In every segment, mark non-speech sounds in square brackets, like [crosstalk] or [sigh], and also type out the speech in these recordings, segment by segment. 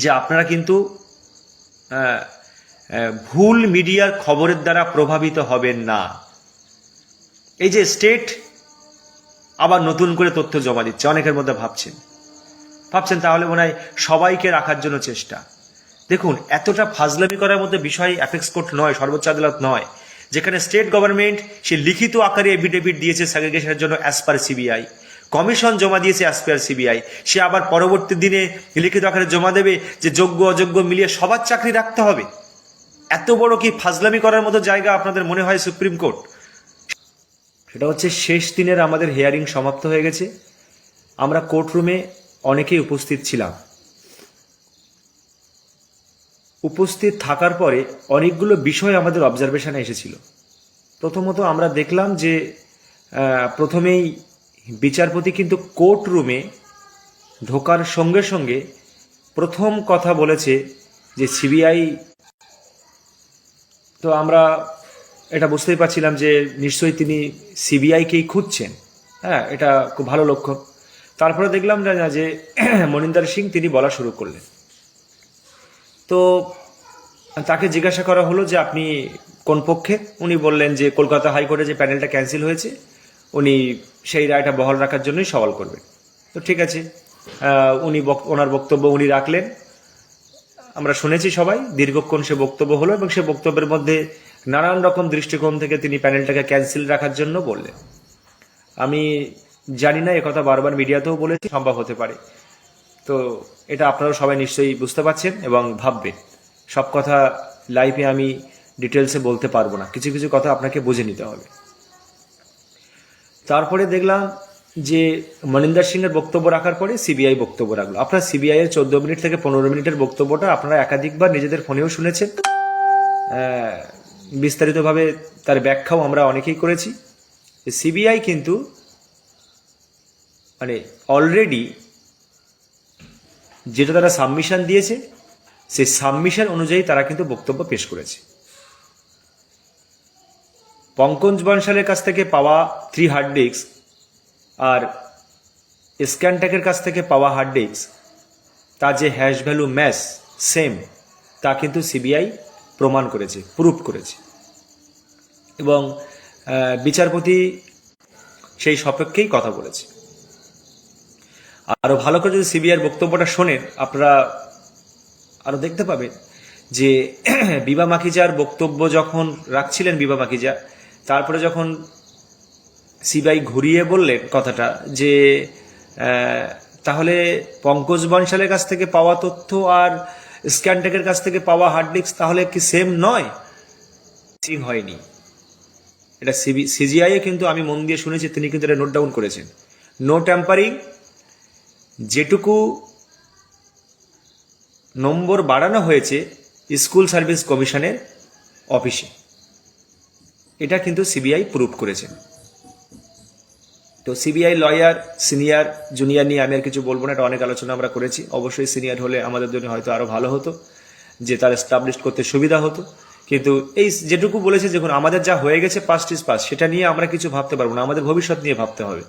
যে আপনারা কিন্তু ভুল মিডিয়ার খবরের দ্বারা প্রভাবিত হবেন না। এই যে স্টেট আবার নতুন করে তথ্য জমা দিচ্ছে, অনেকের মধ্যে ভাবছেন। ভাবছেন তাহলে মনে হয় সবাইকে রাখার জন্য চেষ্টা। দেখুন, এতটা ফাজলামি করার মধ্যে বিষয় অ্যাপেক্স কোর্ট নয়, সর্বোচ্চ আদালত নয়। যেখানে স্টেট গভর্নমেন্ট সে লিখিত আকারে এফিডেভিট দিয়েছে সেগ্রিগেশনের জন্য অ্যাজ পার সিবিআই কমিশন জমা দিয়েছে পার সিবিআই সে আবার পরবর্তী দিনে লিখিত আকারে জমা দেবে যে যোগ্য, অযোগ্য মিলিয়ে সবার চাকরি রাখতে হবে। এত বড় কি ফাজলামি করার মতো জায়গা আপনাদের মনে হয় সুপ্রিম কোর্ট? সেটা হচ্ছে শেষ দিনের আমাদের হেয়ারিং সমাপ্ত হয়ে গেছে। আমরা কোর্টরুমে অনেকেই উপস্থিত ছিলাম। উপস্থিত থাকার পরে অনেকগুলো বিষয় আমাদের অবজারভেশনে এসেছিল। প্রথমত আমরা দেখলাম যে প্রথমেই বিচারপতি কিন্তু কোর্ট রুমে ঢোকার সঙ্গে সঙ্গে প্রথম কথা বলেছে যে সিবিআই, তো আমরা এটা বুঝতেই পারছিলাম যে নিশ্চয়ই তিনি সিবিআইকেই খুঁজছেন। হ্যাঁ এটা খুব ভালো লক্ষণ তারপরে দেখলাম না, যে [clears throat] মনিন্দার সিং তিনি বলা শুরু করলেন। তো তাকে জিজ্ঞাসা করা হলো যে আপনি কোন পক্ষে? উনি বললেন যে কলকাতা হাইকোর্টে যে প্যানেলটা ক্যান্সেল হয়েছে, উনি সেই রায়টা বহাল রাখার জন্যই সওয়াল করবেন তো ঠিক আছে উনি ওনার বক্তব্য উনি রাখলেন। আমরা শুনেছি সবাই, দীর্ঘক্ষণ সে বক্তব্য হলো এবং সে বক্তব্যের মধ্যে নানান রকম দৃষ্টিকোণ থেকে তিনি প্যানেলটাকে ক্যান্সেল রাখার জন্য বললেন। আমি জানি না একথা বারবার মিডিয়াতেও বলেছি, সম্ভব হতে পারে। তো এটা আপনারা সবাই নিশ্চয়ই বুঝতে পারছেন এবং ভাববেন। সব কথা লাইভে আমি ডিটেলসে বলতে পারব না। কিছু কিছু কথা আপনাকে বুঝে নিতে হবে। তারপরে দেখলাম যে মনিন্দর সিং এর বক্তব্য রাখার পরে সিবিআই বক্তব্য রাখল। আপনার সিবিআই এর চোদ্দ মিনিট থেকে পনেরো মিনিটের বক্তব্যটা আপনারা একাধিকবার নিজেদের ফোনেও শুনেছেন। বিস্তারিতভাবে তার ব্যাখ্যাও আমরা অনেকেই করেছি। সিবিআই কিন্তু মানে অলরেডি যেটা তারা সাবমিশন দিয়েছে, সেই সাবমিশন অনুযায়ী তারা কিন্তু বক্তব্য পেশ করেছে। পঙ্কজ বনশালের কাছ থেকে পাওয়া থ্রি হার্ড ডিস্ক আর স্ক্যানটেকের কাছ থেকে পাওয়া হার্ড ডিস্ক তার যে হ্যাশ ভ্যালু ম্যাচ সেম তা কিন্তু সিবিআই প্রমাণ করেছে প্রুভ করেছে। এবং বিচারপতি সেই সপক্ষেই কথা বলেছে। আরও ভালো করে যদি সিবিআইয়ের বক্তব্যটা শোনেন, আপনারা আরও দেখতে পাবেন যে বিবা মাখিজার বক্তব্য যখন রাখছিলেন বিবা মাখিজা তারপরে যখন সিবিআই ঘুরিয়ে বললেন কথাটা যে তাহলে পঙ্কজ বনশালের কাছ থেকে পাওয়া তথ্য আর স্ক্যানটেকের কাছ থেকে পাওয়া হার্ড ডিস্ক তাহলে কি সেম নয়? হয়নি। এটা সিবি সিজিআই কিন্তু আমি মন দিয়ে শুনেছি, তিনি কিন্তু এটা নোট ডাউন করেছেন। নো ট্যাম্পারিং যেটুকু নম্বর বাড়ানো হয়েছে স্কুল সার্ভিস কমিশনের অফিসে। এটা কিন্তু সিবিআই প্রুভ করেছে। তো সিবিআই লয়ার সিনিয়র জুনিয়র নিয়ে আমি আর কিছু বলব না, এটা অনেক আলোচনা আমরা করেছি। অবশ্যই সিনিয়র হলে আমাদের জন্য হয়তো আরও ভালো হতো, যে তার এস্টাবলিশ করতে সুবিধা হতো। কিন্তু এই যেটুকু বলেছে দেখুন, আমাদের যা হয়ে গেছে পাস্ট পাস সেটা নিয়ে আমরা কিছু ভাবতে পারব না, আমাদের ভবিষ্যৎ নিয়ে ভাবতে হবে।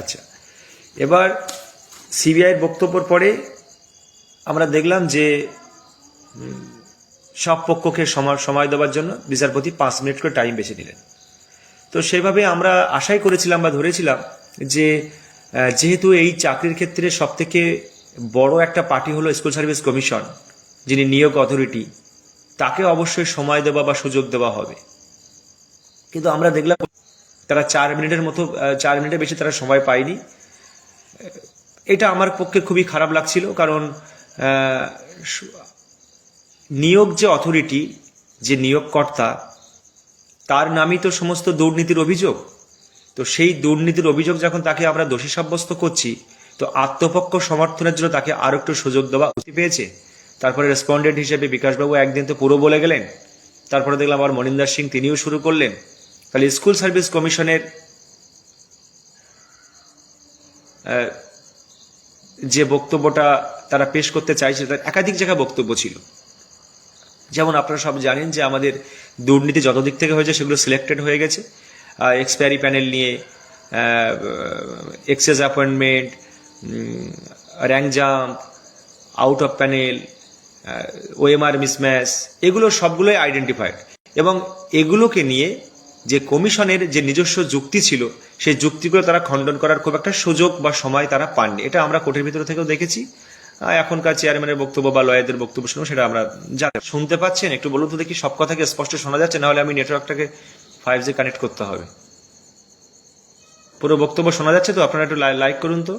আচ্ছা এবার সিবিআইয়ের বক্তব্যের পরে আমরা দেখলাম যে সব পক্ষকে সময় সময় দেওয়ার জন্য বিচারপতি পাঁচ মিনিট করে টাইম বেছে নিলেন। তো সেভাবে আমরা আশাই করেছিলাম বা ধরেছিলাম যে যেহেতু এই চাকরির ক্ষেত্রে সব থেকে বড় একটা পার্টি হলো স্কুল সার্ভিস কমিশন, যিনি নিয়োগ অথরিটি, তাকে অবশ্যই সময় দেওয়া বা সুযোগ দেওয়া হবে। কিন্তু আমরা দেখলাম তারা চার মিনিটের মতো চার মিনিটের বেশি তারা সময় পায়নি। এটা আমার পক্ষে খুবই খারাপ লাগছিল, কারণ নিয়োগ যে অথরিটি যে নিয়োগকর্তা, তার নামই তো সমস্ত দুর্নীতির অভিযোগ। তো সেই দুর্নীতির অভিযোগ যখন তাকে আমরা দোষী সাব্যস্ত করছি, তো আত্মপক্ষ সমর্থনের জন্য তাকে আরও একটু সুযোগ দেওয়া উচিত পেয়েছে তারপরে রেসপন্ডেন্ট হিসেবে বিকাশবাবু একদিন তো পুরো বলে গেলেন। তারপরে দেখলাম আবার মনিন্দর সিং তিনিও শুরু করলেন। তাহলে স্কুল সার্ভিস কমিশনের যে বক্তব্যটা তারা পেশ করতে চাইছে, তার একাধিক জায়গায় বক্তব্য ছিল। যেমন আপনারা সব জানেন যে আমাদের দুর্নীতি যত দিক থেকে হয়েছে সেগুলো সিলেক্টেড হয়ে গেছে। এক্সপায়ারি প্যানেল নিয়ে excess appointment rank jump out of panel OMR mismatch এগুলো সবগুলোই আইডেন্টিফাইড এবং এগুলোকে নিয়ে যে কমিশনের যে নিজস্ব যুক্তি ছিল, সেই যুক্তিগুলো তারা খণ্ডন করার খুব একটা সুযোগ বা সময় তারা পাননি। এটা আমরা কোর্টের ভিতরে থেকেও দেখেছি। এখনকার চেয়ারম্যানের বক্তব্য বা লয়ারদের বক্তব্য শুনুন, সেটা আমরা জানি। শুনতে পাচ্ছেন, একটু বলুন তো দেখি সব কথাকে স্পষ্ট শোনা যাচ্ছে নাহলে আমি নেটওয়ার্কটাকে ফাইভ জি কানেক্ট করতে হবে। পুরো বক্তব্য শোনা যাচ্ছে তো, আপনারা একটু লাইক করুন তো।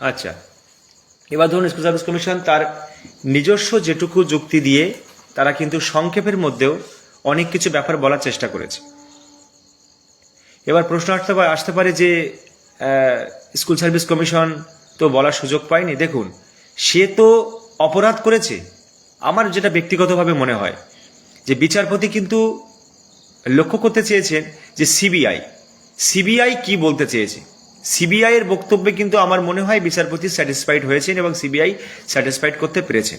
আচ্ছা। এবার ধরুন স্কুল সার্ভিস কমিশন তার নিজস্ব যেটুকু যুক্তি দিয়ে তারা কিন্তু সংক্ষেপের মধ্যেও অনেক কিছু ব্যাপার বলার চেষ্টা করেছে। এবার প্রশ্ন আসতে আসতে পারে যে স্কুল সার্ভিস কমিশন তো বলার সুযোগ পায়নি। দেখুন, সে তো অপরাধ করেছে। আমার যেটা ব্যক্তিগতভাবে মনে হয়, যে বিচারপতি কিন্তু লক্ষ্য করতে চেয়েছেন যে সিবিআই সিবিআই কি বলতে চেয়েছে? সিবিআই এর বক্তব্যে কিন্তু আমার মনে হয় বিচারপতি স্যাটিসফাইড হয়েছেন এবং সিবিআই স্যাটিসফাইড করতে পেরেছেন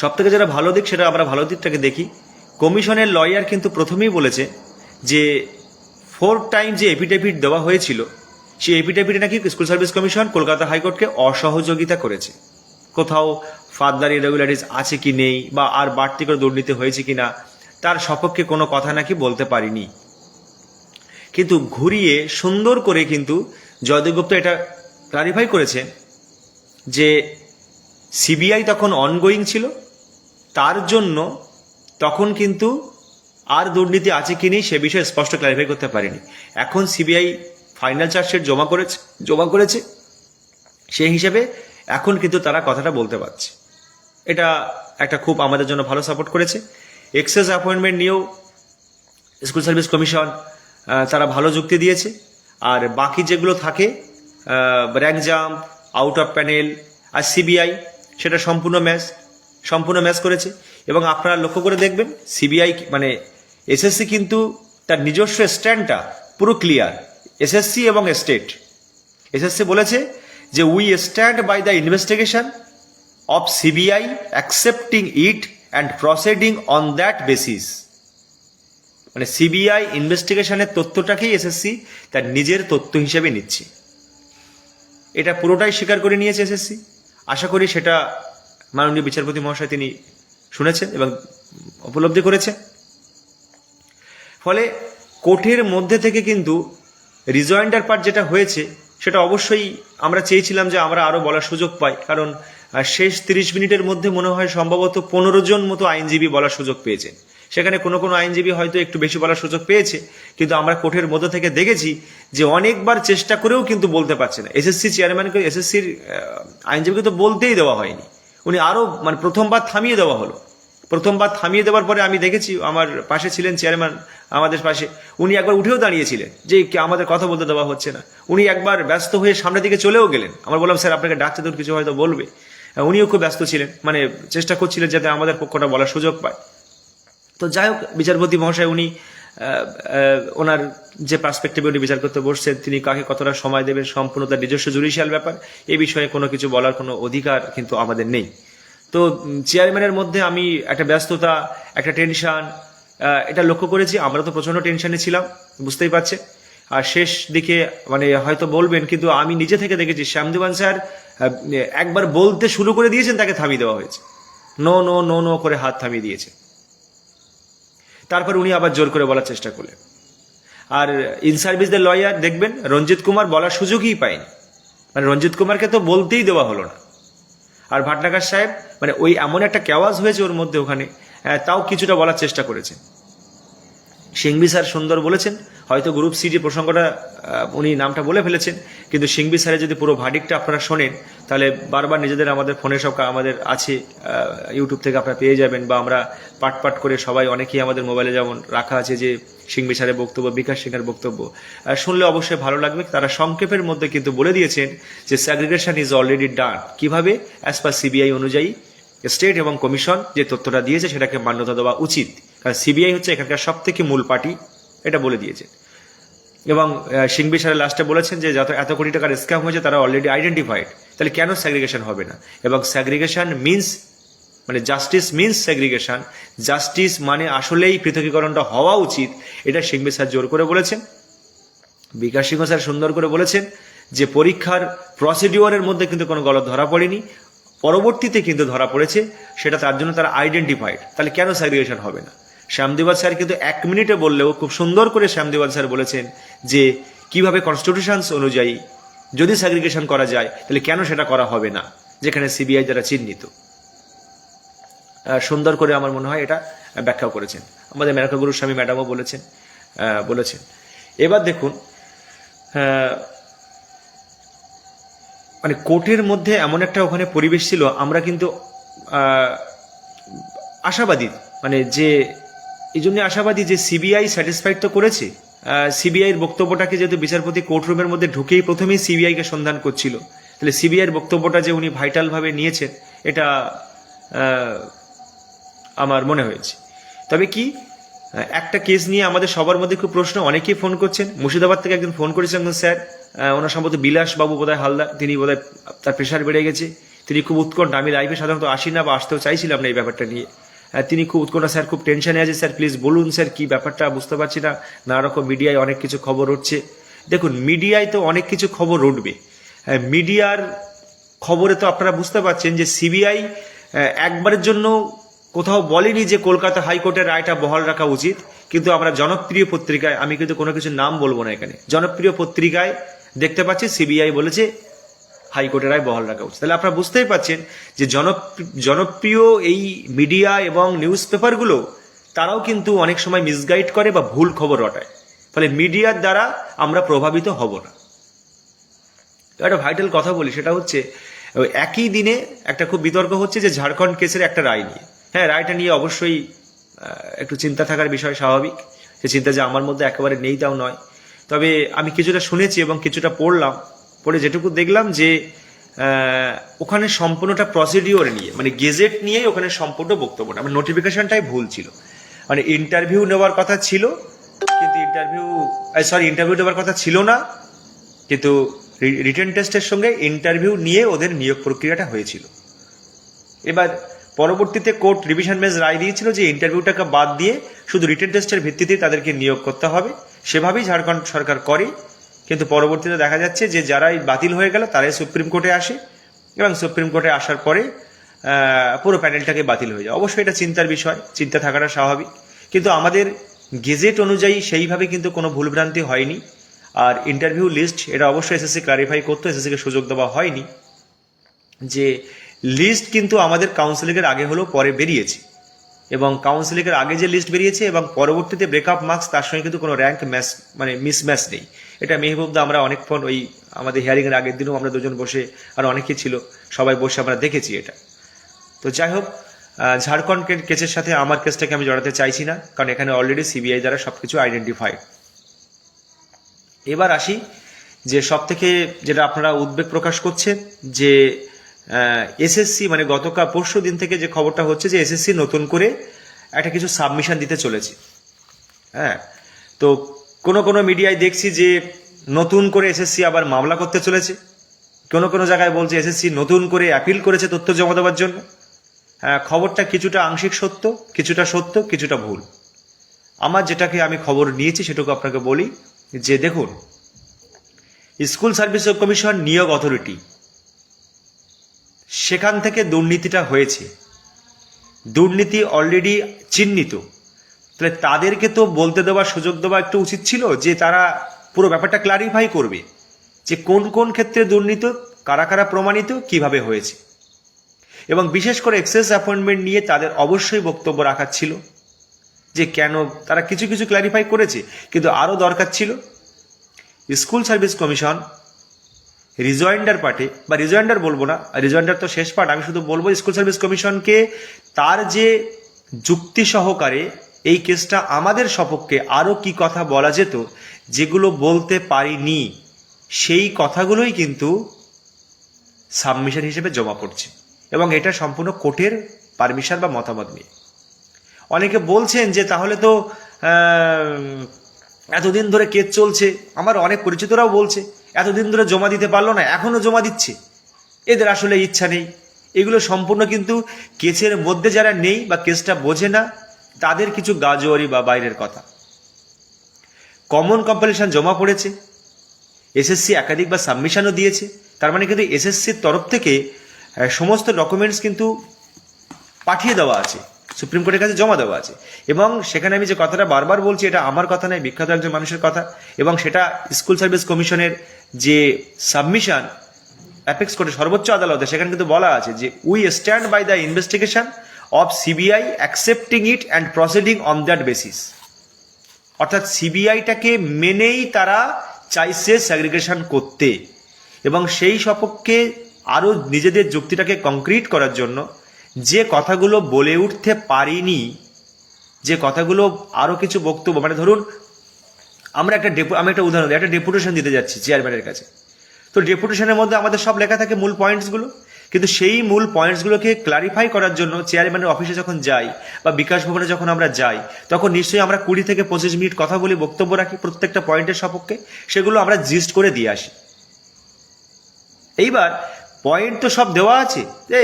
সব থেকে যেটা ভালো দিক, সেটা আমরা ভালো দিকটাকে দেখি। কমিশনের লয়ার কিন্তু প্রথমেই বলেছে যে ফোর টাইম যে এপিডেভিট দেওয়া হয়েছিল, সেই এপিডেভিটে নাকি স্কুল সার্ভিস কমিশন কলকাতা হাইকোর্টকে অসহযোগিতা করেছে। কোথাও ফার্দার ইরেগুলারিটিস আছে কি নেই বা আর বাড়তি করে দুর্নীতি হয়েছে কিনা, তার সপক্ষে কোনো কথা নাকি বলতে পারিনি। কিন্তু ঘুরিয়ে সুন্দর করে কিন্তু জয়দেব গুপ্ত এটা ক্লারিফাই করেছে যে সিবিআই তখন অনগোয়িং ছিল, তার জন্য তখন কিন্তু আর দুর্নীতি আছে কি নেই সে বিষয়ে স্পষ্ট ক্লারিফাই করতে পারেনি। এখন সিবিআই ফাইনাল চার্জশিট জমা করেছে জমা করেছে, সেই হিসেবে এখন কিন্তু তারা কথাটা বলতে পারছে। এটা একটা খুব আমাদের জন্য ভালো সাপোর্ট করেছে। এক্সেস অ্যাপয়েন্টমেন্ট নিয়েও স্কুল সার্ভিস কমিশন তারা ভালো যুক্তি দিয়েছে। আর বাকি যেগুলো থাকে rank jump out of panel R CBI সেটা সম্পূর্ণ ম্যাচ সম্পূর্ণ ম্যাচ করেছে। এবং আপনারা লক্ষ্য করে দেখবেন সিবিআই মানে এসএসসি কিন্তু তার নিজস্ব স্ট্যান্ডটা পুরো ক্লিয়ার এসএসসি এবং স্টেট এসএসসি বলেছে যে we stand by the investigation of CBI accepting it and proceeding on that basis মানে সিবিআই ইনভেস্টিগেশনের তথ্যটাকেই এসএসসি তার নিজের তথ্য হিসেবে নিচ্ছে। এটা পুরোটাই স্বীকার করে নিয়েছে এসএসসি আশা করি সেটা মাননীয় বিচারপতি মহাশয় তিনি শুনেছেন এবং উপলব্ধি করেছে ফলে কোর্টের মধ্যে থেকে কিন্তু রিজয়েন্ডার পার্ট যেটা হয়েছে, সেটা অবশ্যই আমরা চেয়েছিলাম যে আমরা আরও বলার সুযোগ পাই। কারণ শেষ তিরিশ মিনিটের মধ্যে মনে হয় সম্ভবত পনেরো জন মতো আইনজীবী বলার সুযোগ পেয়েছেন। সেখানে কোনো কোনো আইনজীবী হয়তো একটু বেশি বলার সুযোগ পেয়েছে, কিন্তু আমরা কোর্টের মধ্যে থেকে দেখেছি যে অনেকবার চেষ্টা করেও কিন্তু বলতে পারছে না। এসএসসি চেয়ারম্যানকে এসএসসির আইনজীবীকে তো বলতেই দেওয়া হয়নি। উনি আরও মানে প্রথমবার থামিয়ে দেওয়া হলো। প্রথমবার থামিয়ে দেওয়ার পরে আমি দেখেছি, আমার পাশে ছিলেন চেয়ারম্যান আমাদের পাশে, উনি একবার উঠেও দাঁড়িয়েছিলেন যে আমাদের কথা বলতে দেওয়া হচ্ছে না। উনি একবার ব্যস্ত হয়ে সামনের দিকে চলেও গেলেন। আমরা বললাম, স্যার, আপনাকে ডাকতে তো কিছু হয়তো বলবে। উনিও খুব ব্যস্ত ছিলেন মানে চেষ্টা করছিলেন যাতে আমাদের পক্ষটা বলার সুযোগ পায়। তো যাই হোক, বিচারপতি মহাশয় উনি ওনার যে পার্সপেক্টিভে উনি বিচার করতে বসছেন, তিনি কাকে কতটা সময় দেবেন, সম্পূর্ণ তার নিজস্ব জুডিশিয়াল ব্যাপার, এ বিষয়ে কোনো কিছু বলার কোনো অধিকার কিন্তু আমাদের নেই। তো চেয়ারম্যানের মধ্যে আমি একটা ব্যস্ততা, একটা টেনশন এটা লক্ষ্য করেছি, আমরা তো প্রচণ্ড টেনশনে ছিলাম, বুঝতেই পারছে আর শেষ দিকে মানে হয়তো বলবেন, কিন্তু আমি নিজে থেকে দেখেছি শ্যামদেবান স্যার একবার বলতে শুরু করে দিয়েছেন, তাকে থামিয়ে দেওয়া হয়েছে। নো নো নো নো করে হাত থামিয়ে দিয়েছে। তারপর উনি আবার জোর করে বলার চেষ্টা করলেন। আর ইন সার্ভিসদের লয়ার দেখবেন, রঞ্জিত কুমার বলার সুযোগই পায়নি। মানে রঞ্জিত কুমারকে তো বলতেই দেওয়া হলো না। আর ভাটনাগার সাহেব মানে ওই এমন একটা কেওয়াজ হয়েছে ওর মধ্যে ওখানে তাও কিছুটা বলার চেষ্টা করেছে সিংবি স্যার সুন্দর বলেছেন। হয়তো গ্রুপ সি যে প্রসঙ্গটা উনি নামটা বলে ফেলেছেন। কিন্তু সিংবি স্যারের যদি পুরো ভার্ডিকটা আপনারা শোনেন, তাহলে বারবার নিজেদের আমাদের ফোনে সব আমাদের আছে ইউটিউব থেকে আপনারা পেয়ে যাবেন বা আমরা পাট পাট করে সবাই অনেকেই আমাদের মোবাইলে যেমন রাখা আছে যে সিংবি স্যারের বক্তব্য, বিকাশ সিংহের বক্তব্য। শুনলে অবশ্যই ভালো লাগবে। তারা সংক্ষেপের মধ্যে কিন্তু বলে দিয়েছেন যে স্যাগ্রিগেশন ইজ অলরেডি ডান কীভাবে? অ্যাজ পার সিবিআই অনুযায়ী স্টেট এবং কমিশন যে তথ্যটা দিয়েছে সেটাকে মান্যতা দেওয়া উচিত। কারণ সিবিআই হচ্ছে এখানকার সব থেকে মূল পার্টি, এটা বলে দিয়েছে। এবং সিংবি স্যারের লাস্টে বলেছেন যে যত, এত কোটি টাকার স্ক্যাম হয়েছে তারা অলরেডি আইডেন্টিফাইড তাহলে কেন স্যাগ্রিগেশন হবে না? এবং স্যাগ্রিগেশন মিন্স মানে জাস্টিস মিন্স স্যাগ্রিগেশন জাস্টিস মানে আসলেই পৃথকীকরণটা হওয়া উচিত, এটা সিংবি স্যার জোর করে বলেছেন। বিকাশ সিংহ স্যার সুন্দর করে বলেছেন যে পরীক্ষার প্রসিডিওরের মধ্যে কিন্তু কোনো গলত ধরা পড়েনি, পরবর্তীতে কিন্তু ধরা পড়েছে, সেটা তার জন্য তারা আইডেন্টিফাইড তাহলে কেন স্যাগ্রিগেশন হবে না? শ্যামদেবাল স্যার কিন্তু এক মিনিটে বললেও খুব সুন্দর করে শ্যামদেবাল স্যার বলেছেন যে কীভাবে কনস্টিটিউশনস অনুযায়ী যদি স্যাগ্রিগেশন করা যায়, তাহলে কেন সেটা করা হবে না? যেখানে সিবিআই দ্বারা চিহ্নিত। সুন্দর করে আমার মনে হয় এটা ব্যাখ্যা করেছেন। আমাদের মেনকা গুরুস্বামী ম্যাডামও বলেছেন বলেছেন। এবার দেখুন মানে কোর্টের মধ্যে এমন একটা ওখানে পরিবেশ ছিল, আমরা কিন্তু আশাবাদী মানে যে এই জন্য আশাবাদী যে সিবিআই স্যাটিসফাইড তো করেছে। সিবিআইয়ের বক্তব্যটাকে যেহেতু বিচারপতি কোর্টরুমের মধ্যে ঢুকেই প্রথমেই সিবিআইকে সন্ধান করছিল। তাহলে সিবিআইয়ের বক্তব্যটা যে উনি ভাইটালভাবে নিয়েছেন, এটা আমার মনে হয়েছে। তবে কি একটা কেস নিয়ে আমাদের সবার মধ্যে খুব প্রশ্ন, অনেকেই ফোন করছেন। মুর্শিদাবাদ থেকে একজন ফোন করেছেন স্যার। ওনার সম্ভবত বিলাসবাবু বোধহয় হালদার, তিনি বোধহয় তার প্রেশার বেড়ে গেছে। তিনি খুব উৎকণ্ঠ। আমি লাইফে সাধারণত আসি না বা আসতেও চাইছিলাম না এই ব্যাপারটা নিয়ে। তিনি খুব উৎকণ্ঠ স্যার খুব টেনশনে আছে, স্যার প্লিজ বলুন, স্যার, কি ব্যাপারটা বুঝতে পারছি না। নানা রকম মিডিয়ায় অনেক কিছু খবর উঠছে। দেখুন মিডিয়ায় তো অনেক কিছু খবর উঠবে। মিডিয়ার খবরে তো আপনারা বুঝতে পারছেন যে সিবিআই একবারের জন্য কোথাও বলেনি যে কলকাতা হাইকোর্টের রায়টা বহাল রাখা উচিত, কিন্তু আমরা জনপ্রিয় পত্রিকায়, আমি কিন্তু কোনো কিছু নাম বলব না এখানে, জনপ্রিয় পত্রিকায় দেখতে পাচ্ছি সিবিআই বলেছে হাইকোর্টের রায় বহাল রাখা উচিত। তাহলে আপনারা বুঝতেই পারছেন যে জনপ্রি- জনপ্রিয় এই মিডিয়া এবং নিউজ পেপারগুলো, তারাও কিন্তু অনেক সময় মিসগাইড করে বা ভুল খবর রটায়। ফলে মিডিয়ার দ্বারা আমরা প্রভাবিত হব না। একটা ভাইটাল কথা বলি, সেটা হচ্ছে, একই দিনে একটা খুব বিতর্ক হচ্ছে যে ঝাড়খণ্ড কেসের একটা রায় নিয়ে। হ্যাঁ রায়টা নিয়ে অবশ্যই একটু চিন্তা থাকার বিষয় স্বাভাবিক। সে চিন্তা যে আমার মধ্যে একেবারে নেই, তাও নয়। তবে আমি কিছুটা শুনেছি এবং কিছুটা পড়লাম পড়ে যেটুকু দেখলাম যে ওখানে সম্পূর্ণটা প্রসিডিওর নিয়ে মানে গেজেট নিয়ে ওখানে সম্পূর্ণ বক্তব্যটা মানে নোটিফিকেশনটাই ভুল ছিল। মানে ইন্টারভিউ নেওয়ার কথা ছিল, কিন্তু ইন্টারভিউ সরি ইন্টারভিউ নেওয়ার কথা ছিল না, কিন্তু রিটেন টেস্টের সঙ্গে ইন্টারভিউ নিয়ে ওদের নিয়োগ প্রক্রিয়াটা হয়েছিল। এবার পরবর্তীতে কোর্ট রিভিশন বেঞ্চ রায় দিয়েছিল যে ইন্টারভিউটাকে বাদ দিয়ে শুধু রিটেন টেস্টের ভিত্তিতে তাদেরকে নিয়োগ করতে হবে, সেভাবেই ঝাড়খণ্ড সরকার করে। কিন্তু পরবর্তীতে দেখা যাচ্ছে যে যারাই বাতিল হয়ে গেল, তারাই সুপ্রিম কোর্টে আসে এবং সুপ্রিম কোর্টে আসার পরে পুরো প্যানেলটাকে বাতিল হয়ে যায়। অবশ্যই এটা চিন্তার বিষয়, চিন্তা থাকাটা স্বাভাবিক। কিন্তু আমাদের গেজেট অনুযায়ী সেইভাবে কিন্তু কোনো ভুলভ্রান্তি হয়নি। আর ইন্টারভিউ লিস্ট এটা অবশ্যই এসএসসি ক্লারিফাই করতো এসএসসিকে সুযোগ দেওয়া হয়নি। যে লিস্ট কিন্তু আমাদের কাউন্সিলিংয়ের আগে হলেও পরে বেরিয়েছে। এবং কাউন্সিলিংয়ের আগে যে লিস্ট বেরিয়েছে এবং পরবর্তীতে ব্রেকআপ মার্কস তার সঙ্গে কিন্তু কোনো র্যাঙ্ক ম্যাচ মানে মিসম্যাচ নেই। এটা মেহবুবদা আমরা অনেকক্ষণ ওই আমাদের হিয়ারিংয়ের আগের দিনও আমরা দুজন বসে আর অনেকেই ছিল, সবাই বসে আমরা দেখেছি এটা। তো যাই হোক ঝাড়খণ্ড কেসের সাথে আমার কেসটাকে আমি জড়াতে চাইছি না, কারণ এখানে অলরেডি সিবিআই দ্বারা সব কিছু আইডেন্টিফাইড এবার আসি যে সব থেকে যেটা আপনারা উদ্বেগ প্রকাশ করছেন, যে এসএসসি মানে গতকাল পরশু দিন থেকে যে খবরটা হচ্ছে যে এসএসসি নতুন করে একটা কিছু সাবমিশন দিতে চলেছে। হ্যাঁ তো কোনো কোনো মিডিয়ায় দেখছি যে নতুন করে এসএসসি আবার মামলা করতে চলেছে। কোনো কোনো জায়গায় বলছে এসএসসি নতুন করে অ্যাপিল করেছে তথ্য জমা দেওয়ার জন্য। হ্যাঁ খবরটা কিছুটা আংশিক সত্য, কিছুটা সত্য, কিছুটা ভুল। আমার যেটাকে আমি খবর নিয়েছি সেটুকু আপনাকে বলি যে দেখুন, স্কুল সার্ভিস কমিশন নিয়োগ অথরিটি সেখান থেকে দুর্নীতিটা হয়েছে। দুর্নীতি অলরেডি চিহ্নিত। তাহলে তাদেরকে তো বলতে দেওয়ার সুযোগ দেওয়া একটু উচিত ছিল যে তারা পুরো ব্যাপারটা ক্লারিফাই করবে যে কোন কোন ক্ষেত্রে দুর্নীত, কারা কারা প্রমাণিত, কীভাবে হয়েছে। এবং বিশেষ করে এক্সেস অ্যাপয়েন্টমেন্ট নিয়ে তাদের অবশ্যই বক্তব্য রাখার ছিল যে কেন তারা কিছু কিছু ক্ল্যারিফাই করেছে, কিন্তু আরও দরকার ছিল। স্কুল সার্ভিস কমিশন রিজয়েন্ডার পার্টে বা রিজয়েন্ডার বলব না রিজয়েন্ডার তো শেষ পার্ট আমি শুধু বলব স্কুল সার্ভিস কমিশনকে তার যে যুক্তি সহকারে এই কেসটা আমাদের সপক্ষে আরও কি কথা বলা যেত, যেগুলো বলতে পারিনি, সেই কথাগুলোই কিন্তু সাবমিশন হিসেবে জমা পড়ছে। এবং এটা সম্পূর্ণ কোর্টের পারমিশন বা মতামত নিয়ে। অনেকে বলছেন যে তাহলে তো এতদিন ধরে কেস চলছে, আমার অনেক পরিচিতরাও বলছে এতদিন ধরে জমা দিতে পারল না, এখনও জমা দিচ্ছে। এদের আসলে ইচ্ছা নেই। এগুলো সম্পূর্ণ কিন্তু কেসের মধ্যে যারা নেই বা কেসটা বোঝে না, তাদের কিছু গাজোয়ারি বা বাইরের কথা। কমন কম্পালিশন জমা পড়েছে এসএসসি একাধিক বা সাবমিশনও দিয়েছে। তার মানে কিন্তু এসএসসির তরফ থেকে সমস্ত ডকুমেন্টস কিন্তু পাঠিয়ে দেওয়া আছে, সুপ্রিম কোর্টের কাছে জমা দেওয়া আছে। এবং সেখানে আমি যে কথাটা বারবার বলছি, এটা আমার কথা নয়, বিখ্যাত একজন মানুষের কথা। এবং সেটা স্কুল সার্ভিস কমিশনের যে সাবমিশন অ্যাপেক্স কোর্টে সর্বোচ্চ আদালতে, সেখানে কিন্তু বলা আছে যে we stand by the investigation of CBI accepting it and proceeding on that basis অর্থাৎ সিবিআইটাকে মেনেই তারা চাইছে স্যাগ্রিগেশন করতে। এবং সেই সপক্ষে আরও নিজেদের যুক্তিটাকে কংক্রিট করার জন্য যে কথাগুলো বলে উঠতে পারিনি, যে কথাগুলো আরও কিছু বক্তব্য মানে ধরুন আমরা একটা ডেপু আমি একটা উদাহরণ দিই, একটা ডেপুটেশন দিতে যাচ্ছি চেয়ারম্যানের কাছে। তো ডেপুটেশনের মধ্যে আমাদের সব লেখা থাকে মূল পয়েন্টসগুলো কিন্তু সেই মূল পয়েন্টসগুলোকে ক্লারিফাই করার জন্য চেয়ারম্যানের অফিসে যখন যাই বা বিকাশ ভবনে যখন আমরা যাই তখন নিশ্চয়ই আমরা কুড়ি থেকে পঁচিশ মিনিট কথা বলি বক্তব্য রাখি প্রত্যেকটা পয়েন্টের সপক্ষে সেগুলো আমরা জিস্ট করে দিয়ে আসি। এইবার পয়েন্ট তো সব দেওয়া আছে যে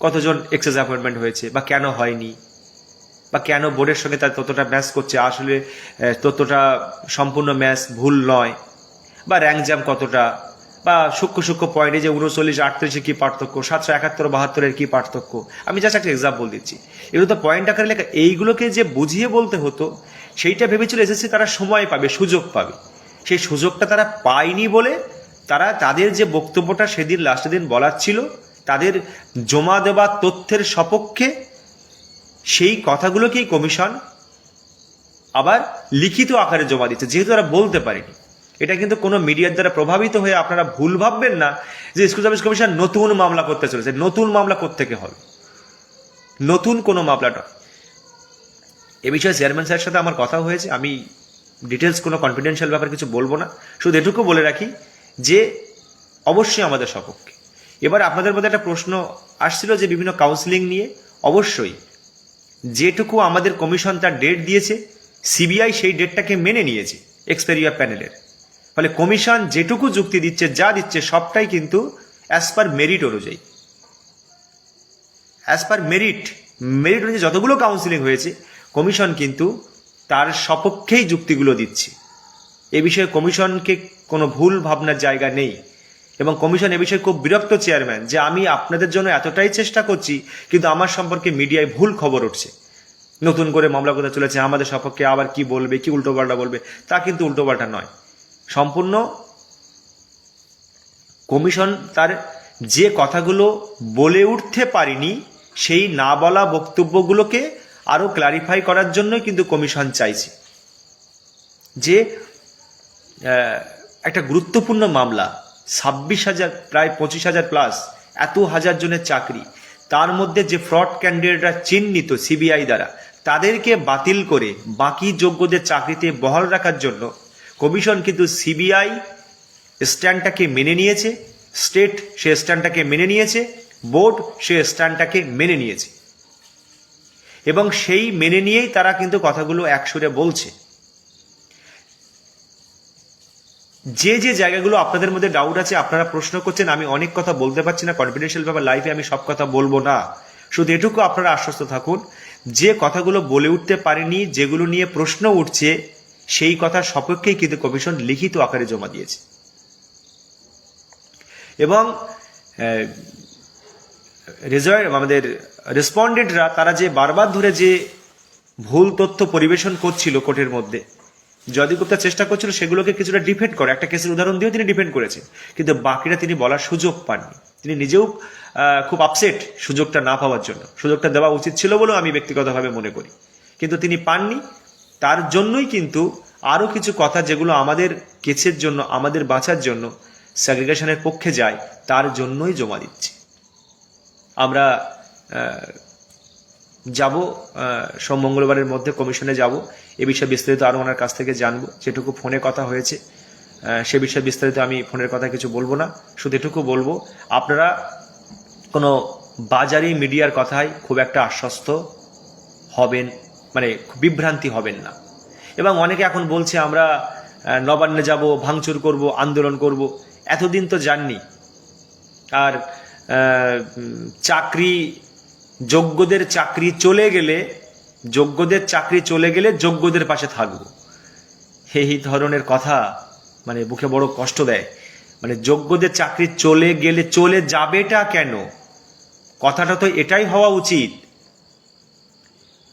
কতজন এক্সেস অ্যাপয়েন্টমেন্ট হয়েছে বা কেন হয়নি বা কেন বোর্ডের সঙ্গে তার ততটা ম্যাচ করছে? আসলে ততটা সম্পূর্ণ ম্যাচ ভুল নয়। বা র্যাঙ্ক জ্যাম কতটা? বা সূক্ষ্ম সূক্ষ্ম পয়েন্টে যে উনচল্লিশ, আটত্রিশে কী পার্থক্য? সাতশো একাত্তর বাহাত্তরের কী পার্থক্য? আমি জাস্ট একটা এক্সাম্পল দিচ্ছি। এগুলো তো পয়েন্ট আকারে লেখা। এইগুলোকে যে বুঝিয়ে বলতে হতো, সেইটা ভেবেছিল এসএসসি তারা সময় পাবে, সুযোগ পাবে। সেই সুযোগটা তারা পায়নি বলে তারা তাদের যে বক্তব্যটা সেদিন লাস্টের দিন বলার ছিল, তাদের জমা দেওয়া তথ্যের সপক্ষে সেই কথাগুলোকেই কমিশন আবার লিখিত আকারে জমা দিচ্ছে, যেহেতু তারা বলতে পারেনি। এটা কিন্তু কোনো মিডিয়ার দ্বারা প্রভাবিত হয়ে আপনারা ভুল ভাববেন না যে স্কুল সার্ভিস কমিশন নতুন মামলা করতে চলেছে, নতুন মামলা থেকে হবে নতুন কোনো মামলা নয়। এ বিষয়ে চেয়ারম্যান স্যারের সাথে আমার কথা হয়েছে, আমি ডিটেলস কোনো কনফিডেন্সিয়াল ব্যাপার কিছু বলব না, শুধু এটুকু বলে রাখি যে অবশ্যই আমাদের সপক্ষে। এবার আপনাদের মধ্যে একটা প্রশ্ন আসছিল যে বিভিন্ন কাউন্সিলিং নিয়ে অবশ্যই যেটুকু আমাদের কমিশন তার ডেট দিয়েছে সিবিআই সেই ডেটটাকে মেনে নিয়েছে এক্সপেরিয়া প্যানেলের ফলে কমিশন যেটুকু যুক্তি দিচ্ছে, যা দিচ্ছে, সবটাই কিন্তু অ্যাজ পার মেরিট অনুযায়ী। অ্যাজ পার মেরিট মেরিট অনুযায়ী যতগুলো কাউন্সিলিং হয়েছে, কমিশন কিন্তু তার সপক্ষেই যুক্তিগুলো দিচ্ছে। এ বিষয়ে কমিশনকে কোনো ভুল ভাবনার জায়গা নেই। এবং কমিশন এ বিষয়ে খুব বিরক্ত চেয়ারম্যান যে আমি আপনাদের জন্য এতটাই চেষ্টা করছি, কিন্তু আমার সম্পর্কে মিডিয়ায় ভুল খবর উঠছে। নতুন করে মামলা করতে চলেছে, আমাদের সপক্ষে আবার কি বলবে, কি উল্টোপাল্টা বলবে, তা কিন্তু উল্টোপাল্টা নয়। সম্পূর্ণ কমিশন তার যে কথাগুলো বলে উঠতে পারিনি, সেই না বলা বক্তব্যগুলোকে আরও ক্লারিফাই করার জন্য কিন্তু কমিশন চাইছে। যে একটা গুরুত্বপূর্ণ মামলা ছাব্বিশ হাজার, প্রায় পঁচিশ হাজার প্লাস এত হাজার জনের চাকরি। তার মধ্যে যে ফ্রড ক্যান্ডিডেটরা চিহ্নিত সিবিআই দ্বারা, তাদেরকে বাতিল করে বাকি যোগ্যদের চাকরিতে বহাল রাখার জন্য কমিশন কিন্তু সিবিআই স্ট্যান্ডটাকে মেনে নিয়েছে স্টেট সে স্ট্যান্ডটাকে মেনে নিয়েছে বোর্ড সে স্ট্যান্ডটাকে মেনে নিয়েছে। এবং সেই মেনে নিয়েই তারা কিন্তু কথাগুলো একসুরে বলছে। যে যে জায়গাগুলো আপনাদের মধ্যে ডাউট আছে, আপনারা প্রশ্ন করছেন, আমি অনেক কথা বলতে পারছি না কনফিডেন্সিয়াল ব্যাপার লাইফে আমি সব কথা বলব না। শুধু এটুকু আপনারা আশ্বস্ত থাকুন, যে কথাগুলো বলে উঠতে পারেনি, যেগুলো নিয়ে প্রশ্ন উঠছে, সেই কথার সপক্ষেই কিন্তু কমিশন লিখিত আকারে জমা দিয়েছে। এবং আমাদের রেসপন্ডেন্টরা তারা যে বারবার ধরে যে ভুল তথ্য পরিবেশন করছিল কোর্টের মধ্যে জয়দীপ গুপ্তা চেষ্টা করছিল সেগুলোকে কিছুটা ডিফেন্ড করে। একটা কেসের উদাহরণ দিয়েও তিনি ডিফেন্ড করেছেন। কিন্তু বাকিটা তিনি বলার সুযোগ পাননি। তিনি নিজেও খুব আপসেট সুযোগটা না পাওয়ার জন্য। সুযোগটা দেওয়া উচিত ছিল বলেও আমি ব্যক্তিগতভাবে মনে করি। কিন্তু তিনি পাননি। তার জন্যই কিন্তু আরও কিছু কথা যেগুলো আমাদের কেসের জন্য, আমাদের বাঁচার জন্য স্যাগ্রিগেশনের পক্ষে যায়, তার জন্যই জমা দিচ্ছি। আমরা যাব সোম মঙ্গলবারের মধ্যে কমিশনে যাব। এ বিষয়ে বিস্তারিত আরও ওনার কাছ থেকে জানব। যেটুকু ফোনে কথা হয়েছে সে বিষয়ে বিস্তারিত আমি ফোনের কথা কিছু বলব না। শুধু এটুকু বলব, আপনারা কোনো বাজারি মিডিয়ার কথায় খুব একটা আশ্বস্ত হবেন মানে বিভ্রান্তি হবেন না। এবং অনেকে এখন বলছে আমরা নবান্নে যাব, ভাঙচুর করব, আন্দোলন করব। এতদিন তো যাননি। আর চাকরি যোগ্যদের চাকরি চলে গেলে, যোগ্যদের চাকরি চলে গেলে যোগ্যদের পাশে থাকব। এই ধরনের কথা মানে বুকে বড় কষ্ট দেয়। মানে যোগ্যদের চাকরি চলে গেলে চলে যাবেটা কেন? কথাটা তো এটাই হওয়া উচিত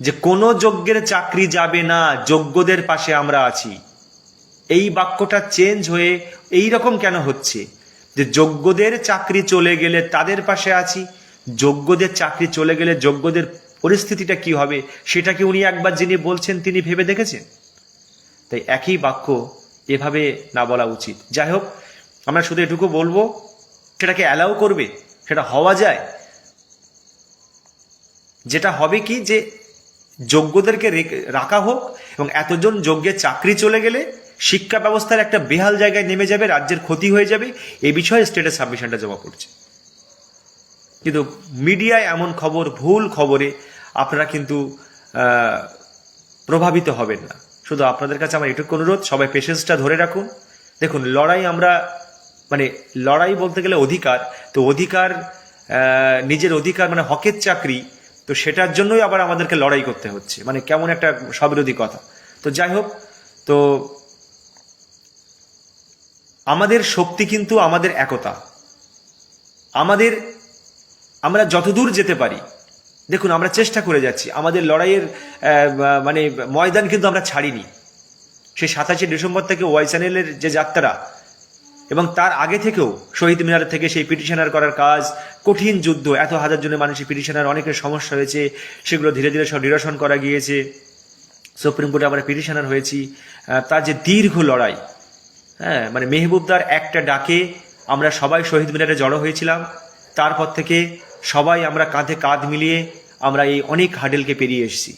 যে, কোনো যোগ্যের চাকরি যাবে না, যোগ্যদের পাশে আমরা আছি। এই বাক্যটা চেঞ্জ হয়ে এই রকম কেন হচ্ছে? যে, যোগ্যদের চাকরি চলে গেলে তাদের পাশে আছি যোগ্যদের চাকরি চলে গেলে যোগ্যদের পরিস্থিতিটা কি হবে, সেটা কি উনি একবার যিনি বলছেন তিনি ভেবে দেখেছেন? তাই একই বাক্য এভাবে না বলা উচিত। যাই হোক, আমরা শুধু এটুকু বলব, সেটাকে অ্যালাউ করবে, সেটা হওয়া যায়। যেটা হবে কি যে, যোগ্যদেরকে রেখে- হোক এবং এতজন যোগ্যের চাকরি চলে গেলে শিক্ষা ব্যবস্থার একটা বেহাল জায়গায় নেমে যাবে, রাজ্যের ক্ষতি হয়ে যাবে, এ বিষয়ে স্টেটের সাবমিশনটা জমা পড়ছে। কিন্তু মিডিয়ায় এমন খবর, ভুল খবরে আপনারা কিন্তু প্রভাবিত হবেন না। শুধু আপনাদের কাছে আমার এটুকু অনুরোধ, সবাই পেশেন্সটা ধরে রাখুন। দেখুন, লড়াই আমরা মানে লড়াই বলতে গেলে অধিকার। তো অধিকার নিজের অধিকার মানে হকের চাকরি। তো সেটার জন্যই আবার আমাদেরকে লড়াই করতে হচ্ছে। মানে কেমন একটা সবিরোধী কথা। তো যাই হোক, তো আমাদের শক্তি কিন্তু আমাদের একতা। আমাদের আমরা যতদূর যেতে পারি। দেখুন, আমরা চেষ্টা করে যাচ্ছি। আমাদের লড়াইয়ের মানে ময়দান কিন্তু আমরা ছাড়িনি। সেই সাতাশে ডিসেম্বর থেকে ওয়াই চ্যানেলের যে যাত্রা এবং তার আগে থেকেও শহীদ মিনার থেকে সেই পিটিশনার করার কাজ, কঠিন যুদ্ধ, এত হাজার জনের মানুষের পিটিশনার, অনেকের সমস্যা হয়েছে, সেগুলো ধীরে ধীরে সব নিরসন করা গিয়েছে। সুপ্রিম কোর্টে আমরা পিটিশনার হয়েছি। তার যে দীর্ঘ লড়াই হ্যাঁ মানে মেহবুবদার একটা ডাকে আমরা সবাই শহীদ মিনারে জড়ো হয়েছিলাম। তারপর থেকে সবাই আমরা কাঁধে কাঁধ মিলিয়ে আমরা এই অনেক হাডেলকে পেরিয়ে এসেছি।